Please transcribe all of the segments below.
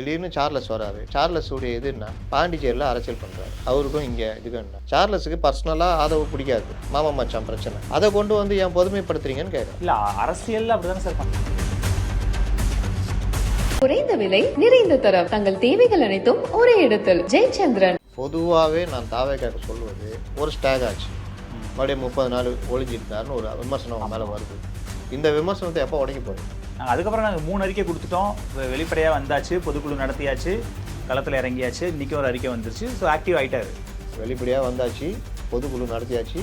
திடீர்னு சார்லஸ் வராரு. சார்லஸ் உடைய இது என்ன? பாண்டிச்சேரியில் அரசியல் பண்ணுறாரு அவருக்கும் இங்கே இதுக்கு என்ன? சார்லஸுக்கு பர்சனலாக ஆதரவு பிடிக்காது. மாமா மச்சான் பிரச்சனை. அதை கொண்டு வந்து ஏன் பொதுமைப்படுத்துறீங்கன்னு கேட்குறேன் இல்ல அரசியல்ல அப்படிதானே சார் குறைந்த விலை நிறைந்த தரம். தங்கள் தேவைகள் அனைத்தும் ஒரே இடத்தில். ஜெயச்சந்திரன். பொதுவாகவே நான் தாவே கேட்க சொல்வது ஒரு ஸ்டாக் ஆச்சு. மறுபடியும் முப்பது நாள் ஒளிஞ்சிருந்தாருன்னு ஒரு விமர்சனம் மேலே வருது. இந்த விமர்சனத்தை எப்போ உடைக்க போகிறீங்க நாங்கள் அதுக்கப்புறம் நாங்கள் மூணு அறிக்கை கொடுத்துட்டோம். வெ- வெளிப்படையா வந்தாச்சு பொதுக்குழு நடத்தியாச்சு களத்துல இறங்கியாச்சு இன்னைக்கு ஒரு அறிக்கை வந்துருச்சு. ஸோ ஆக்டிவ் ஆயிட்டாரு. வெளிப்படையாக வந்தாச்சு பொதுக்குழு நடத்தியாச்சு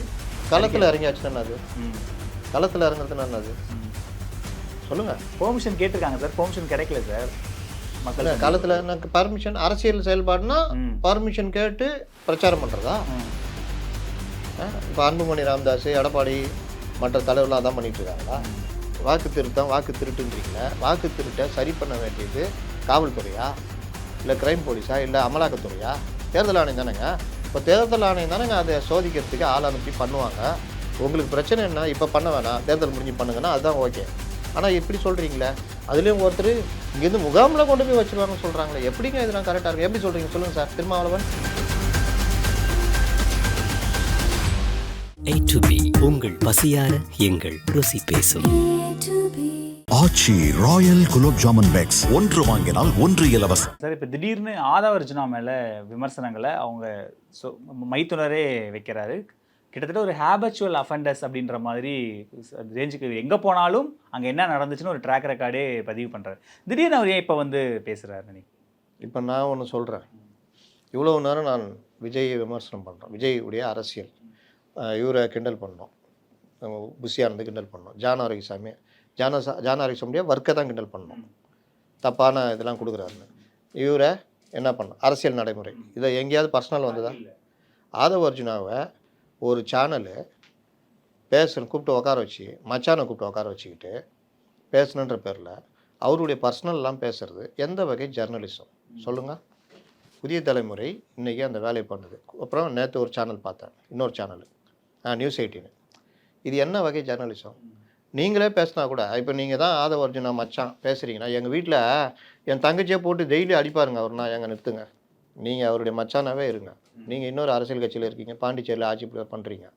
களத்தில் இறங்கியாச்சுன்னா என்னது ம். களத்தில் இறங்குறதுன்னா என்னது சொல்லுங்கள் பெர்மிஷன் கேட்டிருக்காங்க சார். பெர்மிஷன் கிடைக்கல சார். மக்கள் களத்தில் எனக்கு பர்மிஷன் அரசியல் செயல்பாடுனா. பர்மிஷன் கேட்டு பிரச்சாரம் பண்ணுறதா. இப்போ அன்புமணி ராமதாஸ் எடப்பாடி மற்ற தலைவர்களாக தான் பண்ணிட்டு இருக்காங்களா? வாக்கு திருத்தம் வாக்கு திருட்டுன்றீங்களே வாக்கு திருட்டை சரி பண்ண வேண்டியது காவல்துறையா? இல்லை கிரைம் போலீஸா இல்லை அமலாக்கத்துறையா? தேர்தல் ஆணையம் தானேங்க. இப்போ தேர்தல் ஆணையம் தானேங்க அதை சோதிக்கிறதுக்கு ஆள் அனுப்பி பண்ணுவாங்க. உங்களுக்கு பிரச்சனை என்ன? இப்போ பண்ண வேணாம். தேர்தல் முடிஞ்சு பண்ணுங்கன்னா அதுதான் ஓகே ஆனால் எப்படி சொல்கிறீங்களே அதுலேயும் ஒருத்தர் இங்கேருந்து முகாமில் கொண்டு போய் வச்சுருவாங்கன்னு சொல்கிறாங்களே எப்படிங்க இதெல்லாம் கரெக்டாக இருக்கும்? எப்படி சொல்கிறீங்க சொல்லுங்கள் sir. Thirumavalavan. A to B. உங்கள் பசியார எங்கள் ருசி பேசும். Aachi royal gulab jamun packs. ஒன்று வாங்கினால் ஒன்று இலவசம். சார் இப்போ திடீர்னு ஆதவர்ஜுனா மேலே விமர்சனங்களை அவங்க சொ மைத்துனரே வைக்கிறாரு. கிட்டத்தட்ட ஒரு ஹேபச்சுவல் அஃபெண்டர்ஸ் அப்படின்ற மாதிரி ரேஞ்சுக்கு எங்கே போனாலும் அங்கே என்ன நடந்துச்சுன்னு ஒரு ட்ராக் ரெக்கார்டே பதிவு பண்ணுறாரு திடீர்னு அவர் ஏன் இப்போ வந்து பேசுகிறாரு நீ இப்போ நான் ஒன்று சொல்கிறேன் இவ்வளவு நேரம் நான் விஜயை விமர்சனம் பண்ணுறோம் விஜய் உடைய அரசியல் இவரை கிண்டல் பண்ணோம். அஹ் புஷியானந்து கிண்டல் பண்ணோம். ஜான் ஆரோக்கியசாமி ஜான ஜான் ஆரோக்கியசாமிய ஒர்க்கை தான் கிண்டல் பண்ணோம் தப்பான இதெல்லாம் கொடுக்குறாருன்னு. இவரை என்ன பண்ணோம் அரசியல் நடைமுறை. இதை எங்கேயாவது பர்சனல் வந்ததா? ஆதவ அர்ஜுனாவை ஒரு சேனலு பேசணும் கூப்பிட்டு உட்கார வச்சு மச்சானை கூப்பிட்டு உட்கார வச்சுக்கிட்டு பேசணுன்ற பேரில் அவருடைய பர்சனல்லாம் பேசுறது எந்த வகை ஜெர்னலிசம் சொல்லுங்கள் புதிய தலைமுறை இன்றைக்கி அந்த வேலையை பண்ணுது. அப்புறம் நேற்று ஒரு சேனல் பார்த்தேன். இன்னொரு சேனல் நியூஸ் எயிட்டின்னு இது என்ன வகை ஜெர்னலிசம் நீங்களே பேசினா கூட இப்போ நீங்கள் தான் ஆதவ அர்ஜுனா மச்சான் பேசுகிறீங்கன்னா எங்கள் வீட்டில் என் தங்கச்சியை போட்டு டெய்லி அடிப்பாருங்க அவர். நான் எங்கே நிறுத்துங்க. நீங்கள் அவருடைய மச்சானாவே இருங்க. நீங்கள் இன்னொரு அரசியல் கட்சியில் இருக்கீங்க பாண்டிச்சேரியில் ஆட்சி பண்ணுறீங்க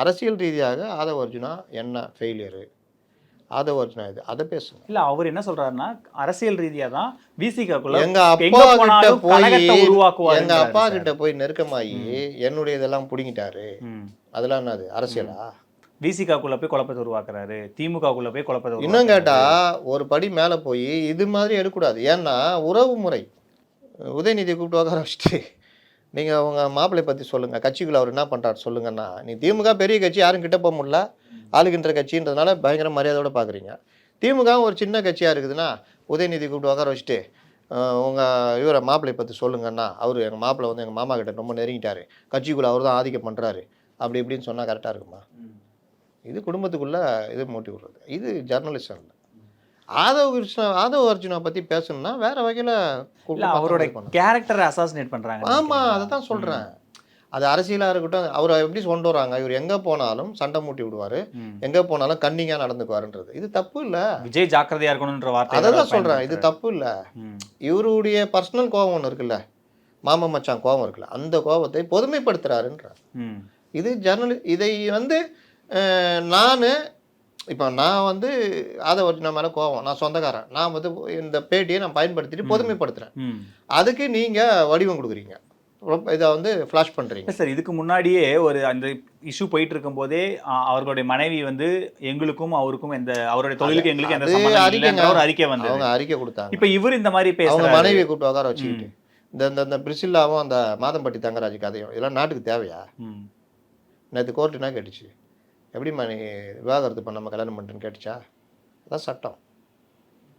அரசியல் ரீதியாக ஆதவ அர்ஜுனா என்ன ஃபெயிலியரு ஆதவ அர்ஜுனா இது. அதை பேசுங்க. இல்லை அவர் என்ன சொல்றாருன்னா அரசியல் ரீதியாக தான் விசிகாக்குள்ள எங்க அப்பா கிட்ட போய் எங்க அப்பா கிட்ட போய் நெருக்கமாகி என்னுடைய இதெல்லாம் புடுங்கிட்டாரு. அதெல்லாம் என்னது? அரசியலா? விசிகாக்குள்ள போய் குழப்பத்தை உருவாக்குறாரு. திமுகக்குள்ள போய் குழப்பத்தை இன்னும் கேட்டால் கேட்டா ஒரு படி மேல போய் இது மாதிரி எடுக்கக்கூடாது. ஏன்னா உறவு முறை. உதயநிதி கூப்பிட்டு உட்கார வச்சுட்டு நீங்க உங்க மாப்பிள்ளை பத்தி சொல்லுங்க. கட்சிக்குள்ள அவர் என்ன பண்றாரு சொல்லுங்கன்னா நீ திமுக பெரிய கட்சி யாரும் கிட்ட போக முடியல. ஆளுகின்ற கட்சின்றதுனால பயங்கர மரியாதையோட பாக்குறீங்க. திமுக ஒரு சின்ன கட்சியா இருக்குதுன்னா உதயநிதி கூப்பிட்டு உட்கார வச்சுட்டு உங்கள் உங்க இவரை மாப்பிள்ளை பத்தி சொல்லுங்கன்னா அவர் எங்க மாப்பிள்ளை வந்து எங்க மாமா கிட்ட ரொம்ப நெருங்கிட்டாரு. கட்சிக்குள்ள அவர் தான் ஆதிக்கம் பண்றாரு. அப்படி இப்படின்னு சொன்னா கரெக்டா இருக்குமா? இது குடும்பத்துக்குள்ள இது மூட்டி விடுறது. இது ஜர்னலிசம் இல்லை ஆதவ கிருஷ்ணா ஆதவ அர்ஜுனா பத்தி பேசணும்னா வேற வகையில அவரோட. கேரக்டரை அசாசினேட் பண்றாங்க ஆமா அதை தான் சொல்றேன். அது அரசியலா இருக்கட்டும் அவரை எப்படி கொண்டு வராங்க இவர் எங்க போனாலும் சண்டை மூட்டி விடுவாரு. எங்க போனாலும் கன்னிங்கா நடந்துக்குவாருன்றது. இது தப்பு இல்ல. விஜய் ஜாக்கிரதையா இருக்கணும்ன்ற வார்த்தை அதை தான் சொல்றேன். இது தப்பு இல்ல. இவருடைய பர்சனல் கோபம் ஒன்று இருக்குல்ல மாமா மச்சான் கோபம் இருக்குல்ல அந்த கோபத்தை பொதுமைப்படுத்துறாருன்ற. இது ஜர்னலி இதை வந்து நான் இப்போ நான் வந்து ஆதவ அர்ஜுனா மேலே கோவம். நான் சொந்தக்காரன். நான் வந்து இந்த பேட்டியை நான் பயன்படுத்திட்டு பொதுமைப்படுத்துகிறேன். அதுக்கு நீங்கள் வடிவம் கொடுக்குறீங்க. ரொம்ப இதை வந்து ஃப்ளாஷ் பண்ணுறீங்க சார் இதுக்கு முன்னாடியே ஒரு அந்த இஷ்யூ போயிட்டு இருக்கும் போதே அவர்களுடைய மனைவி வந்து எங்களுக்கும் அவருக்கும் எந்த அவருடைய தொழிலுக்கு எங்களுக்கு எந்த அது அறிக்கைங்க. ஒரு அறிக்கை வந்தது. அவங்க அறிக்கை கொடுத்தாங்க. இப்ப இவர் இந்த மாதிரி அவங்க பேசுறாரு. மனைவியை கூப்பிட்டு உட்கார வச்சுக்கிட்டு. இந்த இந்த இந்த பிரிசில்லாவும் அந்த மாதம்பட்டி தங்கராஜ் கதையும் இதெல்லாம் நாட்டுக்கு தேவையா. நேற்று கோர்ட்டு என்ன கேட்டுச்சு? எப்படிம்மா நீ விவாகரத்து பண்ணாமல் கல்யாணம் பண்ணிட்டுன்னு கேட்டுச்சா? அதான் சட்டம்.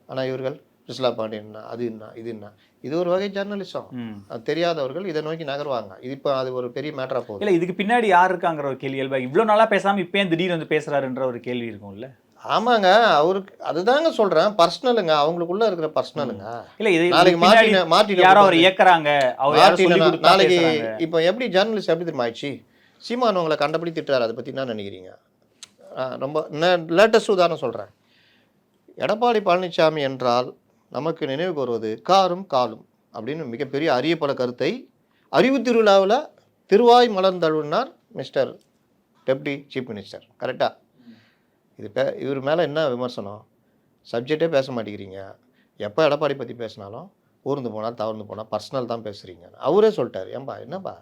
ஆனால் இவர்கள் பிரிசிலா பாண்டியன் அது என்ன இது என்ன? இது ஒரு வகை ஜர்னலிசம் தெரியாதவர்கள் இதை நோக்கி நகருவாங்க. இது இப்போ அது ஒரு பெரிய மேட்டரா போகுது. இல்ல இதுக்கு பின்னாடி யார் இருக்காங்கிற ஒரு கேள்வி இயல்பா இவ்வளவு நாளா பேசாம இப்ப ஏன் திடீர்னு வந்து பேசுறாருன்ற ஒரு கேள்வி இருக்கும்ல. ஆமாங்க அவருக்கு அதுதாங்க சொல்றேன். பர்சனலுங்க அவங்களுக்குள்ள இருக்கிற பர்சனலுங்க இல்ல இது நாளைக்கு மார்ட்டின மார்ட்டின யாரோ அவர் இயக்குறாங்க. அவர் நாளைக்கு. இப்போ எப்படி ஜர்னலிஸ்ட் எப்படி தெரியுமா ஆயிடுச்சு? சீமான் உங்களை கண்டபடி திட்டுறாரு. அதை பற்றி என்ன நினைக்கிறீங்க? ரொம்ப லேட்டஸ்ட் உதாரணம் சொல்கிறேன் எடப்பாடி பழனிசாமி என்றால் நமக்கு நினைவுக்கு வருவது காரும் காலும் அப்படின்னு மிகப்பெரிய அரிய பல கருத்தை அறிவு திருவிழாவில் திருவாய் மலர்ந்தழுவினார் மிஸ்டர் டெப்டி சீஃப் மினிஸ்டர். கரெக்டாக இது பே இவர் மேலே என்ன விமர்சனம்? சப்ஜெக்டே பேச மாட்டேங்கிறீங்க. எப்போ எடப்பாடி பற்றி பேசினாலும் ஊர்ந்து போனால் தவழ்ந்து போனால் பர்சனல் தான் பேசுகிறீங்க அவரே சொல்லிட்டார். ஏன்பா என்னப்பா?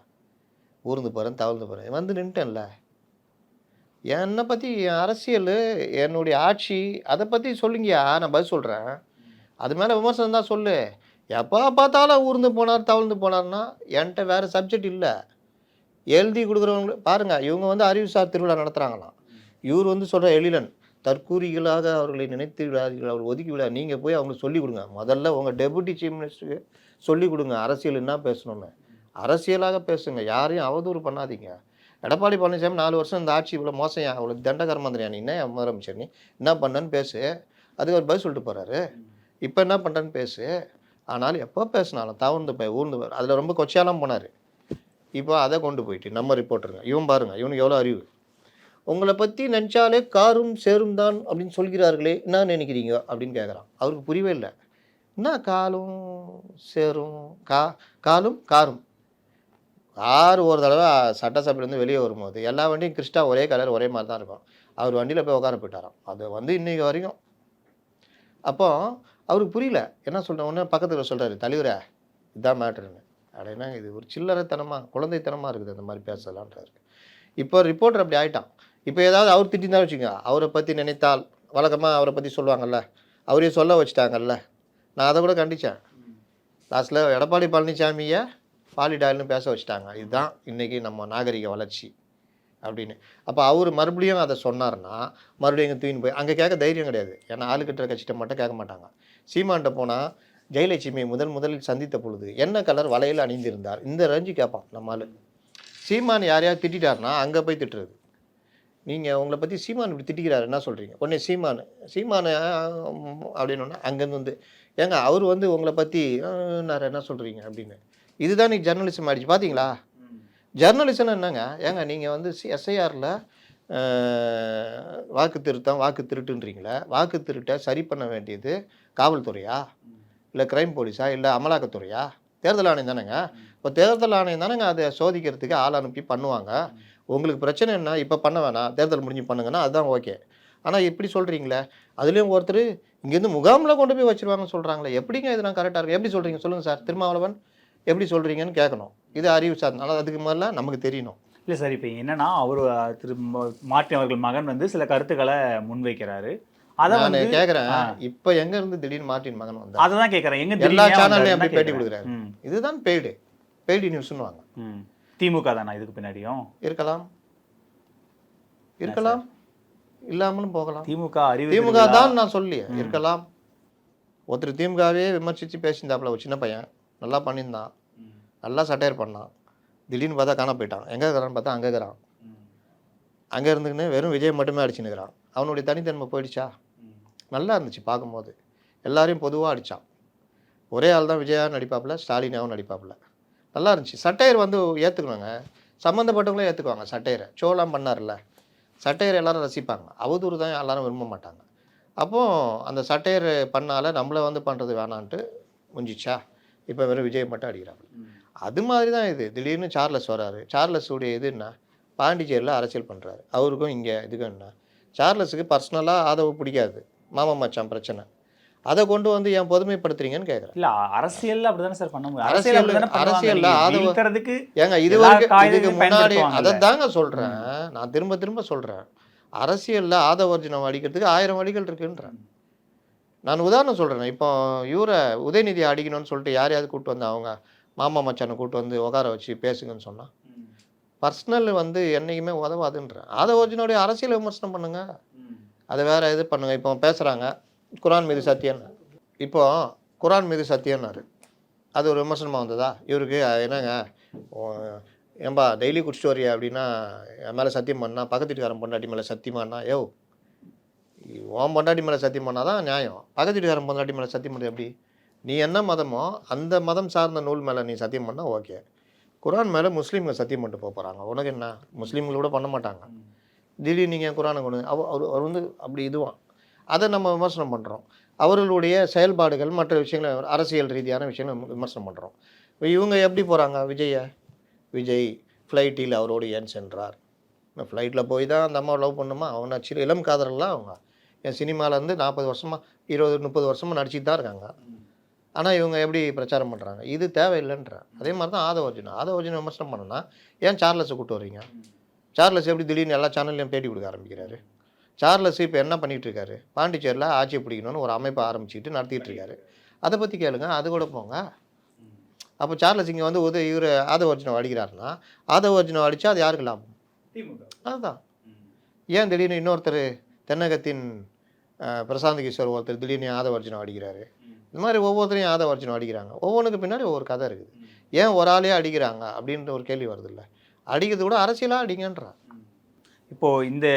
ஊர்ந்து போகிறேன் தவழ்ந்து போகிறேன் வந்து நின்ட்டேன்ல என்னை பற்றி என் அரசியல் என்னுடைய ஆட்சி அதை பற்றி சொல்லுங்கயா நான் பதில் சொல்கிறேன் அது மேலே விமர்சனம் தான் சொல்லு. எப்போ பார்த்தாலும் ஊர்ந்து போனார் தவழ்ந்து போனார்னா என்கிட்ட வேறு சப்ஜெக்ட் இல்லை. எழுதி கொடுக்குறவங்க பாருங்கள் இவங்க வந்து அறிவுசார் திருவிழா நடத்துகிறாங்களாம் இவர் வந்து சொல்கிற எழிலன் தற்கூரிகளாக அவர்களை நினைத்து விடாதீர்கள் அவர் ஒதுக்கி விடா நீங்கள் போய் அவங்களுக்கு சொல்லிக் கொடுங்க. முதல்ல உங்கள் டெபுட்டி சீஃப் மினிஸ்டருக்கு சொல்லிக் கொடுங்க அரசியல் என்ன பேசணும்னு. அரசியலாக பேசுங்க யாரையும் அவதூறு பண்ணாதீங்க. எடப்பாடி பழனிசாமி நாலு வருஷம் இந்த ஆட்சி இவ்வளோ மோசம் அவ்வளோ தண்டகரமாந்திரியா நீ? என்ன முதலமைச்சர் நீ? என்ன பண்ணன்னு பேசு. அதுக்கு ஒரு பதில் சொல்லிட்டு போகிறாரு இப்போ என்ன பண்ணுறேன்னு பேசு. ஆனால் எப்போ பேசினாலும் தவழ்ந்து போய் ஊர்ந்து போய் அதில் ரொம்ப கொச்சையாலாம் போனார். இப்போ அதை கொண்டு போயிட்டு நம்ம ரிப்போர்ட்டருங்க இவன் பாருங்கள் இவனுக்கு எவ்வளோ அறிவு? உங்களை பற்றி நினச்சாலே காரும் சேரும் தான் அப்படின்னு சொல்கிறார்களே என்ன நினைக்கிறீங்க? அப்படின்னு கேட்குறான் அவருக்கு புரியவே இல்லை. என்ன காலும் சேரும் கா காலும் காரும். ஆறு ஒரு தடவை சட்டசபையிலேருந்து வெளியே வரும்போது எல்லா வண்டியும் கிறிஸ்டா ஒரே கலர் ஒரே மாதிரி தான் இருக்கும். அவர் வண்டியில் போய் உட்கார போயிட்டாராம். அது வந்து இன்னைக்கு வரைக்கும். அப்போ அவருக்கு புரியல. என்ன சொல்கிறேன் உடனே பக்கத்தில் சொல்கிறாரு தலைவரே இதான் மேட்ருன்னு அப்படின்னா இது? ஒரு சில்லறைத்தனமாக குழந்தைத்தனமாக இருக்குது அந்த மாதிரி பேசலான்றாரு. இப்போ ரிப்போர்ட்டர் அப்படி ஆயிட்டான். இப்போ ஏதாவது அவர் திட்டிருந்தா வச்சுக்கோங்க. அவரை பற்றி நினைத்தால் வழக்கமாக அவரை பற்றி சொல்லுவாங்கல்ல. அவரே சொல்ல வச்சுட்டாங்கல்ல. நான் அதை கூட கண்டித்தேன் லாஸ்ட்டில் எடப்பாடி பழனிசாமியை பாலிடால்னு பேச வச்சுட்டாங்க. இதுதான் இன்றைக்கி நம்ம நாகரிக வளர்ச்சி அப்படின்னு. அப்போ அவர் மறுபடியும் அதை சொன்னார்னா மறுபடியும் எங்கே தூக்கின்னு போய் அங்கே கேட்க தைரியம் கிடையாது. ஏன்னா ஆளுக்கிட்ட கட்சிட்ட மட்டும் கேட்க மாட்டாங்க. சீமான்ட்ட போனால் ஜெயலட்சுமியை முதல் முதலில் சந்தித்த பொழுது என்ன கலர் வலையில் அணிந்திருந்தார்? இந்த ரேஞ்சு கேட்பான் நம்ம ஆள். சீமான் யாரையாவது திட்டாருன்னா அங்கே போய் திட்டுறது. நீங்கள் உங்களை பற்றி சீமான் இப்படி திட்டிக்கிறாரு என்ன சொல்கிறீங்க உடனே சீமான் சீமான் அப்படின்னா அங்கேருந்து வந்து ஏங்க அவர் வந்து உங்களை பற்றி என்ன சொல்கிறீங்க அப்படின்னு. இதுதான் நீ ஜர்னலிசம் ஆயிடுச்சு. பார்த்தீங்களா ஜர்னலிசம் என்னங்க? ஏங்க நீங்கள் வந்து எஸ்ஐஆரில் வாக்கு திருத்தம் வாக்கு திருட்டுன்றீங்களே வாக்கு திருட்டை சரி பண்ண வேண்டியது காவல்துறையா? இல்லை கிரைம் போலீஸா இல்லை அமலாக்கத்துறையா? தேர்தல் ஆணையம் தானேங்க. இப்போ தேர்தல் ஆணையம் தானேங்க அதை சோதிக்கிறதுக்கு ஆள் அனுப்பி பண்ணுவாங்க. உங்களுக்கு பிரச்சனை என்ன? இப்போ பண்ண வேணாம். தேர்தல் முடிஞ்சு பண்ணுங்கன்னா அதுதான் ஓகே. ஆனால் எப்படி சொல்கிறீங்களே அதுலேயும் ஒருத்தர் இங்கேருந்து முகாமில் கொண்டு போய் வச்சுருவாங்கன்னு சொல்கிறாங்களே எப்படிங்க இதெல்லாம் கரெக்டாக இருக்கும்? எப்படி சொல்கிறீங்க சொல்லுங்கள் சார். திருமாவளவன்? எப்படி சொல்கிறீங்கன்னு கேட்கணும். இது அறிவு சார் அதனால் அதுக்கு முதல்ல நமக்கு தெரியணும். இல்லை சார் இப்போ என்னன்னா அவர் திரு மார்ட்டின் அவர்கள் மகன் வந்து சில கருத்துக்களை முன்வைக்கிறாரு. அதை நான் கேட்குறேன். இப்போ எங்க இருந்து திடீர்னு மார்ட்டின் மகன் வந்தார்? அதை தான் கேட்குறேன். எங்க எல்லா சேனல்லையும் அப்படி பேட்டி. கொடுக்குறாரு. இதுதான் பெய்டு. பெய்டு நியூஸ்னு வாங்க. திமுக தானா இதுக்கு பின்னாடியும்? இருக்கலாம். இருக்கலாம். இல்லாமலும் போகலாம். திமுக அறிவு திமுக தான் நான் சொல்லி இருக்கலாம். ஒருத்தர் திமுகவே விமர்சித்து பேசியிருந்தாப்புல ஒரு சின்ன பையன். நல்லா பண்ணியிருந்தான். நல்லா சட்டையர் பண்ணான். திடீர்னு பார்த்தா காண போயிட்டான். எங்கே இருக்கிறான்னு பார்த்தா அங்கே இருக்கிறான். அங்கே இருந்துக்கின்னு வெறும் விஜய் மட்டுமே அடிச்சுன்னு இருக்கிறான் அவனுடைய தனித்தன்மை போயிடுச்சா. நல்லா இருந்துச்சு பார்க்கும்போது. எல்லாரையும் பொதுவாக அடித்தான் ஒரே ஆள் தான் விஜயா நடிப்பாப்புல ஸ்டாலினாவும் நடிப்பாப்புல. நல்லா இருந்துச்சு. சட்டையர் வந்து ஏற்றுக்கணுங்க சம்மந்தப்பட்டவங்களே ஏற்றுக்குவாங்க சட்டையரை. ஷோலாம் பண்ணார்ல சட்டையர் எல்லாரும் ரசிப்பாங்க. அவதூறு தான் எல்லாரும் விரும்ப மாட்டாங்க. அப்போது அந்த சட்டையர் பண்ணால நம்மளை வந்து பண்ணுறது வேணான்ட்டு முடிஞ்சிச்சா இப்போ வெறும் விஜய் மட்டும் அடிக்கிறாங்க அது மாதிரி தான் இது. திடீர்னு சார்லஸ் வராரு. சார்லஸ் உடைய இது என்ன பாண்டிச்சேரியில் அரசியல் பண்ணுறாரு அவருக்கும் இங்கே இதுக்கும் என்ன? சார்லஸுக்கு பர்சனலாக ஆதரவு பிடிக்காது. மாமா மச்சான் பிரச்சனை. அதை கொண்டு வந்து ஏன் பொதுமைப்படுத்துறீங்கன்னு கேட்குறேன் இல்ல அரசியல்ல அப்படிதானே சார் பண்ண முடியும் அரசியல் அரசியல் அரசியல் ஆதரவு- வீழ்த்துறதுக்கு ஏங்க இது வரைக்கும் இதுக்கு முன்னாடி. அதை தாங்க சொல்கிறேன் நான் திரும்ப திரும்ப சொல்கிறேன் அரசியலில் ஆதவர்ஜனம் அடிக்கிறதுக்கு ஆயிரம் வழிகள் இருக்குன்றேன். நான் உதாரணம் சொல்கிறேன் இப்போ இவரை உதயநிதி அடிக்கணும்னு சொல்லிட்டு யாரையாவது கூப்பிட்டு வந்து அவங்க மாமா மச்சானை கூப்பிட்டு வந்து உட்கார வச்சு பேசுங்கன்னு சொன்னால் பர்சனல் வந்து என்றைக்குமே உதவாதுன்றேன் ஆதவர்ஜனுடைய அரசியல் விமர்சனம் பண்ணுங்கள் அதை வேறு இது பண்ணுங்க. இப்போ பேசுகிறாங்க குரான் மீது சத்தியம்னு. இப்போ குரான் மீது சத்தியம்னாரு. அது ஒரு விமர்சனமாக வந்ததா? இவருக்கு என்னங்க? ஏம்பா டெய்லி குடிச்சிட்டு வரியா அப்படின்னா என் மேலே சத்தியம் பண்ணா பக்கத்து வீட்டுக்காரன் பொண்டாட்டி மேலே சத்தியமானா யோ உன் பொண்டாட்டி மேலே சத்தியம் பண்ணால் தான் நியாயம். பக்கத்து வீட்டுக்காரன் பொண்டாட்டி மேலே சத்தியம் பண்ணுறது எப்படி? நீ என்ன மதமோ அந்த மதம் சார்ந்த நூல் மேலே நீ சத்தியம் பண்ணால் ஓகே. குரான் மேலே முஸ்லீம்கள் சத்தியம் பண்ணிட்டு போக போகிறாங்க உனக்கு என்ன? முஸ்லீம்கள் கூட பண்ண மாட்டாங்க. திடீர்னு நீங்கள் குரானை கொண்டு அவ- அவர் அவர் வந்து அப்படி இதுவான். அதை நம்ம விமர்சனம் பண்ணுறோம் அவர்களுடைய செயல்பாடுகள் மற்ற விஷயங்களை அரசியல் ரீதியான விஷயங்களை நம்ம விமர்சனம் பண்ணுறோம் இவங்க எப்படி போகிறாங்க விஜய விஜய் ஃப்ளைட்டில் அவரோடு ஏன் சென்றார்? ஃப்ளைட்டில் போய் தான் அந்த அம்மாவை லவ் பண்ணுமா? அவங்க சிறு இளம் காதலெல்லாம் அவங்க. என் சினிமாலேருந்து நாற்பது வருஷமாக இருபது முப்பது வருஷமாக நடிச்சிட்டு தான் இருக்காங்க. ஆனால் இவங்க எப்படி பிரச்சாரம் பண்ணுறாங்க இது தேவையில்லைன்ற அதே மாதிரி தான் ஆதவ அர்ஜுனா. ஆதவ அர்ஜுன் விமர்சனம் பண்ணனா ஏன் சார்லஸை கூப்பிட்டு வர்றீங்க? சார்லஸ் எப்படி திடீர்னு எல்லா சேனல்லையும் பேட்டி கொடுக்க ஆரம்பிக்கிறாரு? சார்லஸ் இப்போ என்ன பண்ணிட்டு இருக்காரு? பாண்டிச்சேரியில் ஆட்சியை பிடிக்கணும்னு ஒரு அமைப்பை ஆரம்பிச்சுட்டு நடத்திட்டு இருக்காரு. அதை பற்றி கேளுங்க. அது கூட போங்க. அப்போ சார்லஸ் இங்கே வந்து உதவி இவர் ஆதவ அர்ஜுனை அடிக்கிறாருன்னா ஆதவ அர்ஜுனை அடித்தா அது யாருக்கு லாபம்? அதுதான். ஏன் திடீர்னு இன்னொருத்தர் தென்னகத்தின் பிரசாந்த் கிஷோர் ஒருத்தர் திடீர்னு ஆதவ அர்ஜுனை அடிக்கிறாரு. இந்த மாதிரி ஒவ்வொருத்தரையும் ஆதவ அர்ஜுனை அடிக்கிறாங்க. ஒவ்வொன்றுக்கு பின்னாடி ஒவ்வொரு கதை இருக்குது. ஏன் ஒரு ஆளே அடிக்கிறாங்க அப்படின்ற ஒரு கேள்வி வருது இல்லை அடிக்கிறது கூட அரசியலாக அடிங்கன்றான். இப்போ இந்த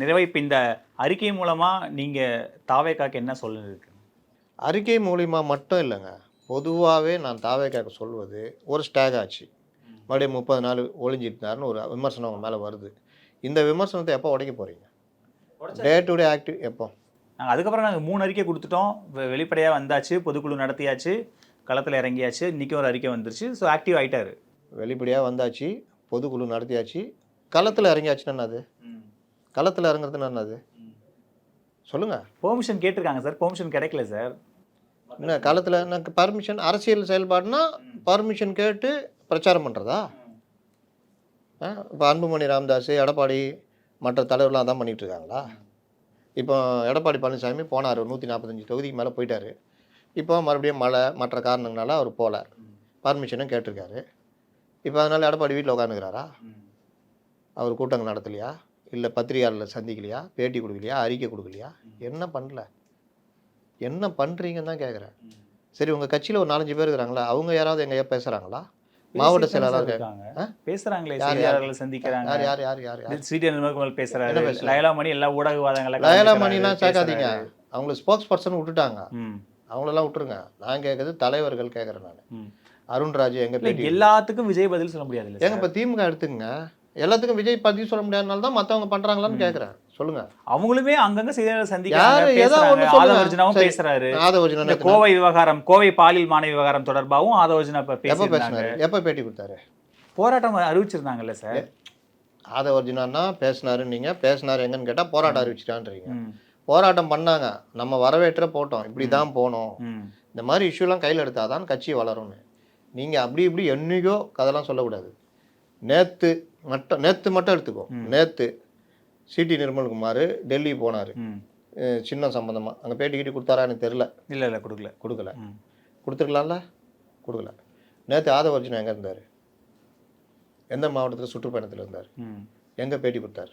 நிறைவை இப்போ இந்த அறிக்கை மூலமா நீங்க தாவேக்காக்கு என்ன சொல்ல இருக்கு? அறிக்கை மூலிமா மட்டும் இல்லைங்க. பொதுவாகவே நான் தாவேக்காக்க சொல்வது ஒரு ஸ்டேக் ஆச்சு. மறுபடியும் முப்பது நாள் ஒளிஞ்சிட்டாருன்னு ஒரு விமர்சனம் அவங்க மேலே வருது. இந்த விமர்சனத்தை எப்போ உடைக்க போகிறீங்க டே டு டே ஆக்டிவ் எப்போ? நாங்கள் அதுக்கப்புறம் நாங்கள் மூணு அறிக்கை கொடுத்துட்டோம். வெ- வெளிப்படையா வந்தாச்சு பொதுக்குழு நடத்தியாச்சு களத்துல இறங்கியாச்சு இன்னைக்கு ஒரு அறிக்கை வந்துருச்சு. ஸோ ஆக்டிவ் ஆயிட்டாரு. வெளிப்படையாக வந்தாச்சு பொதுக்குழு நடத்தியாச்சு களத்தில் இறங்கியாச்சுன்னா என்னது களத்தில் இறங்குறதுன்னா என்னது சொல்லுங்கள் பெர்மிஷன் கேட்டிருக்காங்க சார். பெர்மிஷன் கிடைக்கல சார். என்ன களத்தில் எனக்கு பர்மிஷன் அரசியல் செயல்பாடுனா பர்மிஷன் கேட்டு பிரச்சாரம் பண்ணுறதா இப்போ அன்புமணி ராமதாஸ் எடப்பாடி மற்ற தலைவர்லாம் அதான் பண்ணிட்டு இருக்காங்களா? இப்போ எடப்பாடி பழனிசாமி போனார் நூற்றி நாற்பத்தஞ்சு தொகுதிக்கு மேலே போயிட்டார். இப்போ மறுபடியும் மழை மற்ற காரணங்களால் அவர் போகல. பர்மிஷனும் கேட்டிருக்காரு. இப்போ அதனால் எடப்பாடி வீட்டில் உட்காந்துக்கிறாரா அவர் கூட்டங்கள் நடத்தலையா? இல்லை பத்திரிகையாளர்களை சந்திக்கலையா? பேட்டி கொடுக்கலையா? அறிக்கை கொடுக்கலையா? என்ன பண்ணல? என்ன பண்ணுறீங்கன்னு தான் கேட்குறேன் சரி உங்கள் கட்சியில் ஒரு நாலஞ்சு பேர் இருக்கிறாங்களா? அவங்க யாராவது எங்கேயா பேசுகிறாங்களா மாவட்ட செயலாளர் இருக்காங்க. பேசுறாங்களே? செய்தியாளர்களை சந்திக்கிறாங்க. யார் யார் யார் யார் நிர்மல்குமார் பேசுறாரு. என்ன பேசுறாரு? லயலா மணி எல்லா ஊடகவாதங்களை லயலா கலந்துக்கிறாரு, மணிலாம் சேர்க்காதீங்க. அவங்கள ஸ்போக்ஸ் பர்சன் விட்டுட்டாங்க. அவங்களெல்லாம் விட்டுருங்க. நான் கேட்குறது தலைவர்கள் கேட்குறேன் நான். அருண்ராஜ் எங்க பேட்டி எல்லாத்துக்கும் விஜய் பதில் சொல்ல முடியாது ஏங்க இப்போ திமுக எடுத்துங்க எல்லாத்துக்கும் விஜய் பதிவு சொல்ல முடியாதனால தான் மற்றவங்க பண்ணுறாங்களான்னு கேட்குறேன் சொல்லுங்க. அவங்களுமே அங்கங்க செய்தியாளர் சந்திக்கிறாங்க. பேசுறாரு. ஆதவஜன இந்த கோவை விவகாரம் கோவை பாலியல் மாணவி விவகாரம் தொடர்பாகவும் ஆதவர்ஜுனா இப்ப பேசினாரு? எப்போ பேட்டி கொடுத்தாரு? போராட்டம் அறிவிச்சிருந்தாங்கல்ல சார். ஆதவர்ஜுனா பேசினாரு நீங்க பேசினாரு எங்கன்னு கேட்டால் போராட்டம் அறிவிச்சிட்டான்றீங்க. போராட்டம் பண்ணாங்க. நம்ம வரவேற்ற போட்டோம். இப்படி தான் போனோம். இந்த மாதிரி இஷ்யூலாம் கையில் எடுத்தாதான் கட்சி வளரும்னு. நீங்கள் அப்படி இப்படி என்னைக்கோ கதெல்லாம் சொல்லக்கூடாது. நேற்று மட்டும் நேற்று மட்டும் எடுத்துக்கோ. நேற்று சிடி நிர்மல்குமார் டெல்லி போனார். சின்ன சம்மந்தமாக அங்கே பேட்டி கீட்டி கொடுத்தாரா எனக்கு தெரில இல்ல இல்ல கொடுக்கல. கொடுக்கல. கொடுத்துருக்கலாம்ல? கொடுக்கல. நேற்று ஆதவர்ஜுனா எங்கே இருந்தார்? எந்த மாவட்டத்தில் சுற்றுப்பயணத்தில் இருந்தார்? எங்கே பேட்டி கொடுத்தாரு?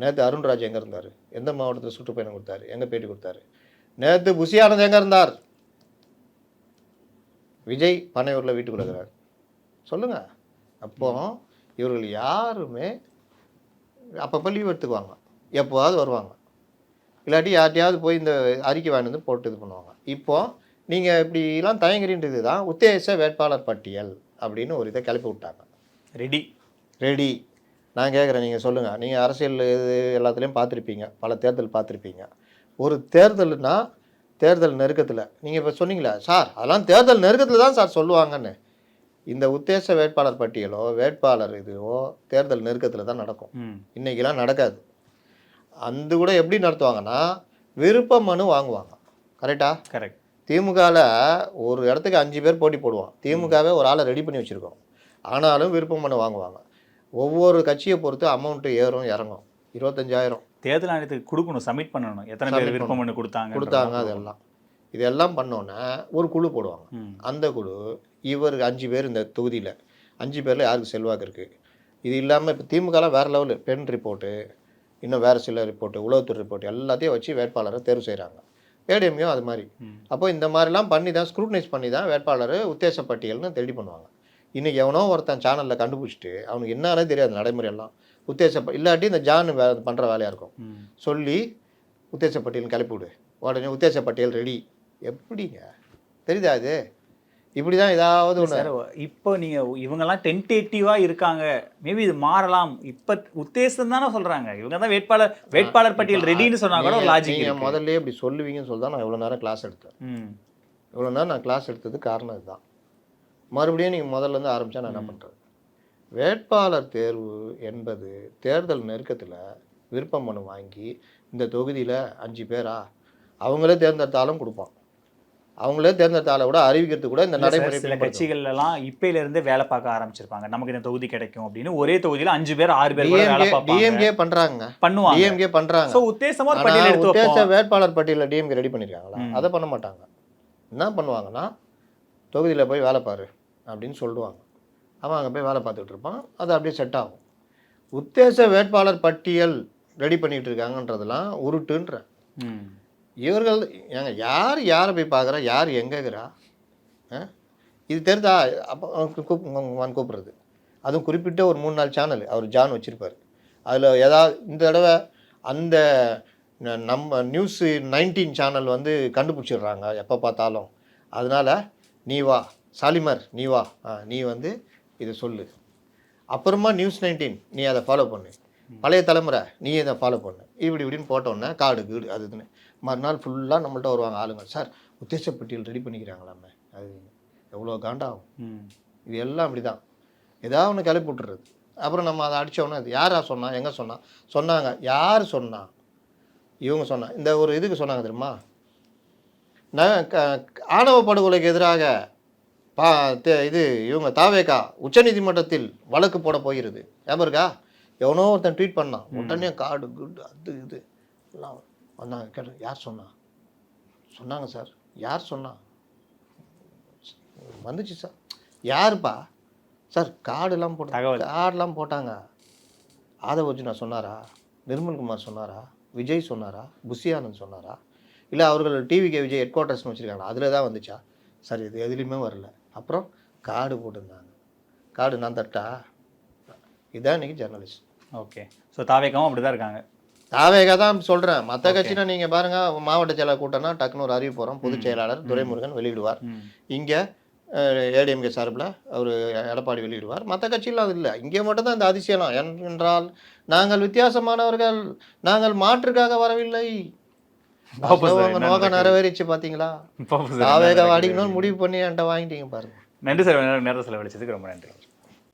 நேற்று அருண்ராஜ் எங்கே இருந்தார்? எந்த மாவட்டத்தில் சுற்றுப்பயணம் கொடுத்தாரு? எங்கே பேட்டி கொடுத்தாரு? நேற்று புசி ஆனந்த் எங்கே இருந்தார்? விஜய் பனையூரில் வீட்டுக்குள்ள இருக்கிறார். சொல்லுங்க. அப்போ இவர்கள் யாருமே அப்பப்போ லீவ் எடுத்துக்குவாங்க. எப்போவாவது வருவாங்க. இல்லாட்டி யார்ட்டையாவது போய் இந்த அறிக்கை வாங்கி வந்து போட்டு இது பண்ணுவாங்க. இப்போ நீங்கள் இப்படிலாம் தயங்குறீன்றது தான் உத்தேச வேட்பாளர் பட்டியல் அப்படின்னு ஒரு இதை கிளப்பி விட்டாங்க. ரெடி. ரெடி. நான் கேட்குறேன் நீங்கள் சொல்லுங்கள் நீங்கள் அரசியல் இது எல்லாத்துலேயும் பார்த்துருப்பீங்க. பல தேர்தல் பார்த்துருப்பீங்க. ஒரு தேர்தல்னா தேர்தல் நெருக்கத்தில் நீங்கள் இப்போ சொன்னீங்களே சார் அதெல்லாம் தேர்தல் நெருக்கத்தில் தான் சார் சொல்லுவாங்கன்னு. இந்த உத்தேச வேட்பாளர் பட்டியலோ வேட்பாளர் இதுவோ தேர்தல் நெருக்கத்தில் தான் நடக்கும். ம், இன்றைக்கெல்லாம் நடக்காது. அந்த கூட எப்படி நடத்துவாங்கன்னா விருப்ப மனு வாங்குவாங்க. கரெக்டா? கரெக்ட். திமுகவில் ஒரு இடத்துக்கு அஞ்சு பேர் போட்டி போடுவோம் திமுகவே ஒரு ஆளை ரெடி பண்ணி வச்சுருக்கோம் ஆனாலும் விருப்பம் மனு வாங்குவாங்க. ஒவ்வொரு கட்சியை பொறுத்து அமௌண்ட்டு ஏறும் இறங்கும். இருபத்தஞ்சாயிரம். தேர்தல் ஆணையத்துக்கு கொடுக்கணும் சப்மிட் பண்ணணும். எத்தனை பேர் விருப்பம் பண்ணி கொடுத்தாங்க கொடுத்தாங்க அதெல்லாம். இதெல்லாம் பண்ணோன்னே ஒரு குழு போடுவாங்க. அந்த குழு இவருக்கு அஞ்சு பேர் இந்த தொகுதியில். அஞ்சு பேரில் யாருக்கு செல்வாக்கு இருக்குது இது இல்லாமல் இப்போ திமுகலாம் வேறு லெவலு பெண் ரிப்போர்ட்டு இன்னும் வேறு சில ரிப்போர்ட்டு உளவுத்துறை ரிப்போர்ட் எல்லாத்தையும் வச்சு வேட்பாளரை தேர்வு செய்கிறாங்க ஏடிஎம்யும் அது மாதிரி. அப்போ இந்த மாதிரிலாம் பண்ணி தான் ஸ்க்ரூட்னைஸ் பண்ணி தான் வேட்பாளர் உத்தேச பட்டியல்னு ரெடி பண்ணுவாங்க. இன்றைக்கி எவனோ ஒருத்தன் சேனலில் கண்டுபிடிச்சிட்டு அவனுக்கு என்னன்னே தெரியாது நடைமுறையெல்லாம் உத்தேச இல்லாட்டி இந்த ஜான் வே பண்ணுற வேலையாக இருக்கும். சொல்லி உத்தேச பட்டியல் கிளப்பி விடு உடனே உத்தேச பட்டியல் ரெடி எப்படிங்க? தெரியுதா இது? இப்படி தான் ஏதாவது ஒன்று இப்போ நீங்க இவங்கெல்லாம் டென்டேட்டிவா இருக்காங்க. மேபி இது மாறலாம். இப்ப உத்தேசம் தானே சொல்றாங்க. இவங்க தான் வேட்பாளர் வேட்பாளர் பட்டியல் ரெடின்னு சொன்னா கூட ஒரு லாஜிக் நீங்கள் முதல்ல இப்படி சொல்லுவீங்கன்னு சொல்லி தான் நான் இவ்வளோ நேரம் கிளாஸ் எடுத்தேன். ம். இவ்வளோ நேரம் நான் கிளாஸ் எடுத்தது காரணம் இதுதான். மறுபடியும் நீங்கள் முதல்ல இருந்து ஆரம்பிச்சா நான் என்ன பண்ணுறது வேட்பாளர் தேர்வு என்பது தேர்தல் நெருக்கத்தில் விருப்ப மனு வாங்கி இந்த தொகுதியில் அஞ்சு பேரா அவங்களே தேர்ந்தெடுத்தாலும் கொடுப்பான். அவங்களே தேர்ந்தெடுத்தால கூட அறிவிக்கிறது கூட இந்த நடைமுறை சில பின்பற்றணும். கட்சிகள்ல எல்லாம் இப்பையில இருந்தே வேலை பார்க்க ஆரம்பிச்சிருப்பாங்க. நமக்கு இந்த தொகுதி கிடைக்கும் அப்படின்னு. ஒரே தொகுதியில அஞ்சு பேர் ஆறு பேர் டிஎம்கே பண்றாங்க. பண்ணுவாங்க. டிஎம்கே பண்றாங்க. சோ உத்தேசமா உத்தேச வேட்பாளர் பட்டியலில் டிஎம்கே ரெடி பண்ணிருக்காங்களா? ம். அதை பண்ண மாட்டாங்க. என்ன பண்ணுவாங்கன்னா தொகுதியில் போய் வேலை பாரு அப்படின்னு சொல்லுவாங்க. அவன் அங்கே போய் வேலை பார்த்துட்டு இருப்பான். அது அப்படியே செட் ஆகும். உத்தேச வேட்பாளர் பட்டியல் ரெடி பண்ணிட்டு இருக்காங்கன்றதெல்லாம் உருட்டுன்றேன் ம். இவர்கள் ஏங்க யார் யாரை போய் பார்க்குறா? யார் எங்கேங்கிறா இது தெரிந்தா அப்போ அவன் கூப்பிட்றது. அதுவும் குறிப்பிட்ட ஒரு மூணு நாலு சேனல் அவர் ஜான் வச்சுருப்பார். அதில் ஏதாவது இந்த தடவை அந்த நம்ம நியூஸு நைன்டீன் சேனல் வந்து கண்டுபிடிச்சிடுறாங்க எப்போ பார்த்தாலும். அதனால் நீ வா சாலிமர் நீ வா. ஆ, நீ வந்து இதை சொல்லு. அப்புறமா நியூஸ் நைன்டீன் நீ அதை ஃபாலோ பண்ணு. பழைய தலைமுறை நீ இதை ஃபாலோ பண்ணு. இப்படி இப்படின்னு போட்டோன்னே காடு கீடு அது இதுன்னு மறுநாள் ஃபுல்லாக நம்மள்ட்ட வருவாங்க ஆளுங்க. சார் உத்தேச பட்டியல் ரெடி பண்ணிக்கிறாங்களாமே. அது எவ்வளோ காண்டாகும்? ம். இது எல்லாம் அப்படி தான் ஏதாவது ஒன்று கிளப்பி விட்டுறது. அப்புறம் நம்ம அதை அடித்தோன்னே அது யாரா சொன்னா? எங்கே சொன்னா? சொன்னாங்க. யார் சொன்னா? இவங்க சொன்னா. இந்த ஒரு இதுக்கு சொன்னாங்க தெரியுமா? ஆணவ படுகொலைக்கு எதிராக பா இது இவங்க தாவேகா உச்சநீதிமன்றத்தில் வழக்கு போட போகிறது. ஞாபகம் இருக்கா? எவனோ ஒருத்தன் ட்வீட் பண்ணான். உடனே காடு குட் அது இது எல்லாம். வந்தாங்க கேட்டு யார் சொன்னா? சொன்னாங்க சார். யார் சொன்னா? வந்துச்சு சார். யாருப்பா? சார் கார்டுலாம் போட்டாங்க. கார்டெலாம் போட்டாங்க. ஆதவ அர்ஜுனா சொன்னாரா? நிர்மல்குமார் சொன்னாரா? விஜய் சொன்னாரா? புஷி ஆனந்த் சொன்னாரா? இல்லை அவர்கள் டிவிகே விஜய் ஹெட் குவார்ட்டர்ஸ்னு வச்சுருக்காங்க அதில் தான் வந்துச்சா? சார் இது எதுலேயுமே வரல. அப்புறம் கார்டு போட்டிருந்தாங்க. கார்டு நான் தட்டா? இதான் இன்னைக்கு ஜெர்னலிஸ்ட் ஓகே ஸோ தாவேக்காவும் அப்படிதான் இருக்காங்க. தாவேகா தான் சொல்கிறேன் மற்ற கட்சினா நீங்கள் பாருங்கள் மாவட்ட செயலாளர் கூட்டம்னா டக்குன்னு ஒரு அறிவு போகிறோம் பொதுச் செயலாளர் துரைமுருகன் வெளியிடுவார். இங்கே ஏடிஎம்கே சார்பில் அவர் எடப்பாடி வெளியிடுவார். மற்ற கட்சியெல்லாம் அது இல்லை. இங்கே மட்டும்தான் இந்த அதிசயம் என்- என்றால் நாங்கள் வித்தியாசமானவர்கள் நாங்கள் மாற்றுக்காக வரவில்லை. நோக்கம்? நிறைவேறிச்சு பார்த்தீங்களா தாவேகா? அடிக்கணும்னு முடிவு பண்ணி என்கிட்ட வாங்கிட்டீங்க பாருங்க. நன்றி சார். நேரம் செலவழிச்சதுக்கு ரொம்ப நன்றி.